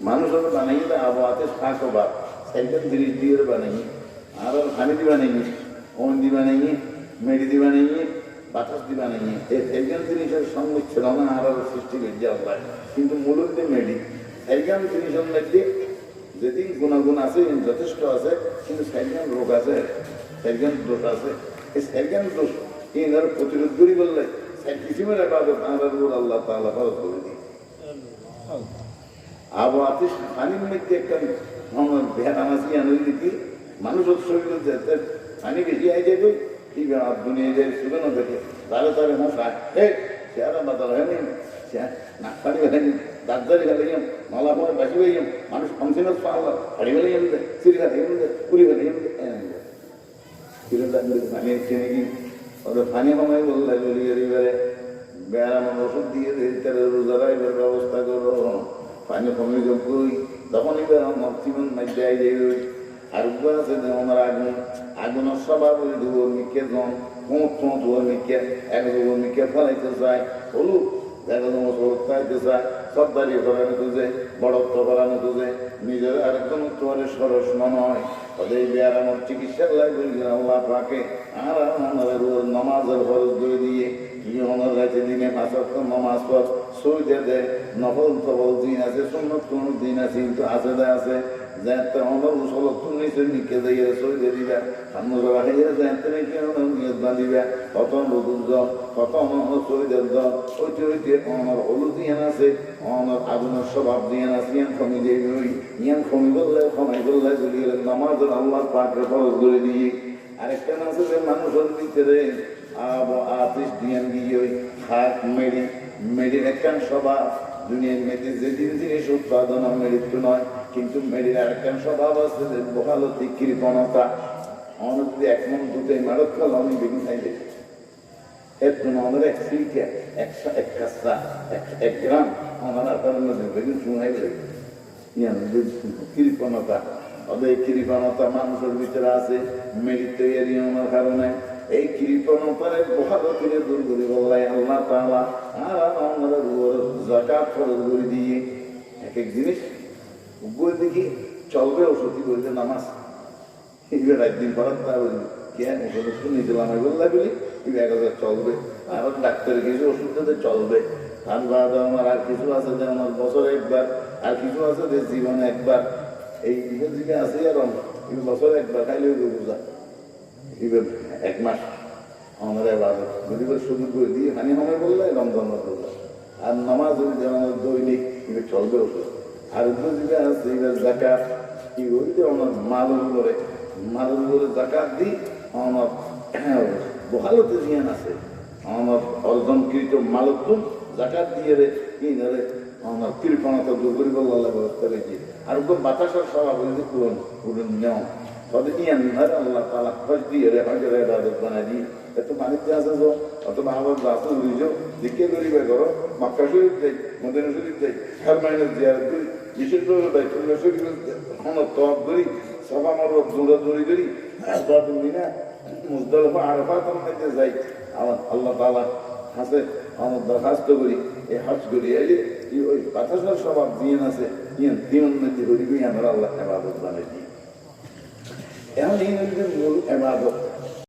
মানুষ হলো বানাই না আবহাওয়াতে শাক বা সাইকেল জিনিস দিয়ে বানাই আর পানি দি বানাই ওন দি বানাই মেডি দি বানাই বাতাস দি বানাই এই সাইকেল জিনিসের সংমিশ্রণ আর সৃষ্টি দেওয়া হয় কিন্তু মূলত মেডি সাইকেল জিনিসের মধ্যে যেদিন গুণাগুণ আছে, যথেষ্ট আছে, কিন্তু সাইকেল রোগ আছে সাইকেল দোষ আছে। এই সাইকেল দোষ এনার প্রতিরোধ করি বললে আমরা আল্লাহ তাআলা ফরজ করে দিই আবহাওয়াতে পানির মধ্যে একটা আমার ভেড়া মাছি আনুই দিতি মানুষের শরীরে পানি বেশি আই যাবে কি দুনিয়া যায় শুনে না দেখে তাহলে তাহলে মশা। হে চেহারা বাতাল হয় নি নাক পানি হয়নি দাঁতদারি ফেলে মালা পরে বাসি হয়ে মানুষ ফাংশনের পাল্লা হাড়ি ফেলে যাবে সিঁড়ি ফেলে যাবে পুরি ফেলে যাবে পানি চেনে কি ওদের পানি সময় বললে ব্যায়াম ওষুধ দিয়ে এবার ব্যবস্থা করো পানি কমে যোগ্যই তখন এবার আমার জীবন মধ্যে যাই আর উপায় আছে যে আমার আগুন। আগুনের স্বভাব ওই ধুয়োর মিকে জন। কোঁত কোঁত ধুয়োর মিকে এক ধুয়োর মিকে ফেলাইতে চায়। হলুদ দেখা তোমার চাইতে চায়। সব দাঁড়িয়ে করানো তুঝে বড়ত্ব করানো তুঝে নিজের আরেকজন তোমার সরস হয়। ওদের বিয়ার আমার চিকিৎসার লাগবে, আল্লাহ পাকে। আর আমাদের রোজ নামাজের খরচ করে দিয়ে রাতে দিনে পাঁচ অক্ট নামাজ পর সইতে দেয় নফল তফল দিন আছে সুন্নত কোন দিন আছে কিন্তু আছে দেয় আছে যাতে আমার উসল তুমি নিকে দিয়ে সইতে দিবা আমরা রাখাইয়া যাতে নাকি নিয়ত বাঁধিবা কত নতুন জ কত সইদের জ ওইতে ওইতে আমার হলুদ দিয়ান আছে আমার আগুনের স্বভাব দিয়ান আছে ইয়ান কমি দিয়ে ইয়ান কমি বললে কমাই বললে চলি গেলে নামাজের আল্লাহ পাকে ফরজ করে দিয়ে আরেকটা যে মানুষের ভিতরে আব আতিস দিয়ান গিয়ে হাত মেডি, মেডির একখান স্বভাব দুনিয়ার মেয়েদের যে দিন জিনিস উৎপাদন মৃত্যু নয়, কিন্তু মেডির আরেকখান স্বভাব আছে যে বহালতি কৃপণতা আমার যদি এক মন দুটো মারত খাল আমি বেগুন খাইলে। এর জন্য আমাদের এক সিলকে একশো এক কাস্তা এক গ্রাম আমার আপনার মধ্যে বেগুন শুনাই লাগে কৃপণতা ওদের কৃপণতা মানুষের ভিতরে আছে তৈরি হওয়ার কারণে। এই কৃপণতার ভালো করে দূর করে বললাই, আল্লাহ তাআলা আর আমাদের উপর জাকাত খরচ করে দিয়ে এক এক জিনিস উপরে দেখি চলবে ওষুধি করবে নামাজ। এবার একদিন পর তা বলি কেন ওষুধ শুনে দিলাম আমি বললাম বলি এবার এক হাজার চলবে। আর ডাক্তারের কিছু ওষুধ দিতে চলবে। ধান বাদ আমার আর কিছু আছে যে আমার বছরে একবার, আর কিছু আছে যে জীবনে একবার। এই দিকে আছে আর বছরে একবার খাইলে বোঝা। এবার এক মাস আমাদের এবার যদি শুরু করে দিই হানি হামে বললে, রমজান বললে। আর নামাজ যদি আমাদের দৈনিক এবার চলবে ওষুধ আর দিকে আছে এবার জাকাত, কি বলতে আমার মালের উপরে মালের উপরে জাকাত দিই, আমার বহালতে জিয়ান আছে। আমার অর্জনকৃত মালত্ব জাকাত দিয়ে রে, কি রে, আমার কৃপণতা দূর করি বল্লা ব্যবস্থা রেখে। আর ওকে বাতাসের স্বভাব পূরণ পূরণ নিয়ম। তবে ইয়ান ধরে আল্লাহ তালা খোঁজ দিয়ে রে হজের ইবাদত বানাই দিই এত বাণিজ্য আছে তো যাই মদিনা যাই হার মাইনের জিয়ারত করি বিশেষ করে বাইতুল্লাহ করি সভা মারব দৌড়া দৌড়ি করি দোয়া তুমি না মুজদালিফা আরাফাতের মধ্যে যাই আমার আল্লাহ তাআলা হাসে আমার দরখাস্ত করি এই হজ করি এই ওই দিয়ে আছে ইয়ান দিন আল্লাহ এবাদত বানাই দিই এখন এই নদীদের মূল এবাদত